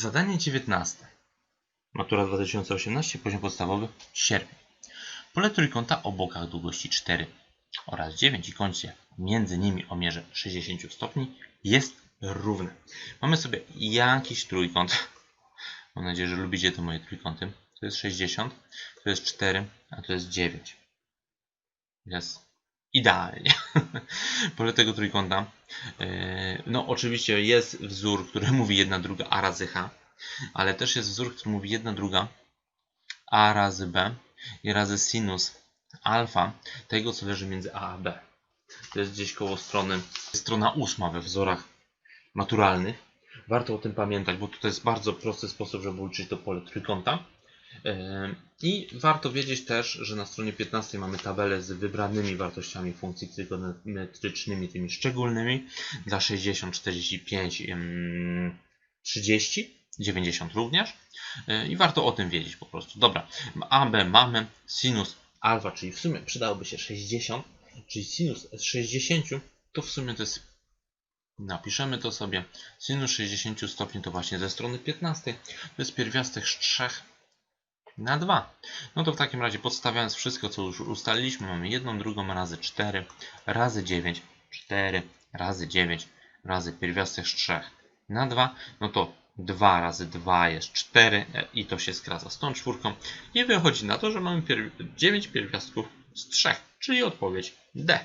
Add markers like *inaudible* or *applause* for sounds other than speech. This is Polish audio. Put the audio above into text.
Zadanie 19. Matura 2018, poziom podstawowy, sierpień. Pole trójkąta o bokach długości 4 oraz 9 i kącie między nimi o mierze 60 stopni jest równe. Mamy sobie jakiś trójkąt. Mam nadzieję, że lubicie te moje trójkąty. To jest 60, to jest 4, a to jest 9. Jest idealnie. *laughs* Pole tego trójkąta. Yy, No, oczywiście jest wzór, który *laughs* mówi jedna druga a razy h, ale też jest wzór, który mówi jedna druga a razy b i razy sinus alfa tego, co leży między a a b. To jest gdzieś koło strony, strona ósma we wzorach maturalnych. Warto o tym pamiętać, bo to jest bardzo prosty sposób, żeby uczyć to pole trójkąta. Yy, I warto wiedzieć też, że na stronie 15 mamy tabelę z wybranymi wartościami funkcji trygonometrycznymi, tymi szczególnymi dla 60, 45, ym, 30, 90 również. Yy, I warto o tym wiedzieć po prostu. Dobra, AB mamy sinus alfa, czyli w sumie przydałoby się 60, czyli sinus z 60 to w sumie to jest Napiszemy to sobie. Sinus 60 stopni to właśnie ze strony 15. To jest pierwiastek z 3 na 2. No to w takim razie podstawiając wszystko, co już ustaliliśmy, mamy jedną, drugą razy 4 razy 9, 4 razy 9 razy pierwiastek z 3 na 2. No to 2 razy 2 jest 4 e, i to się skraca z tą czwórką. I wychodzi na to, że mamy pier 9 pierwiastków z 3, czyli odpowiedź D.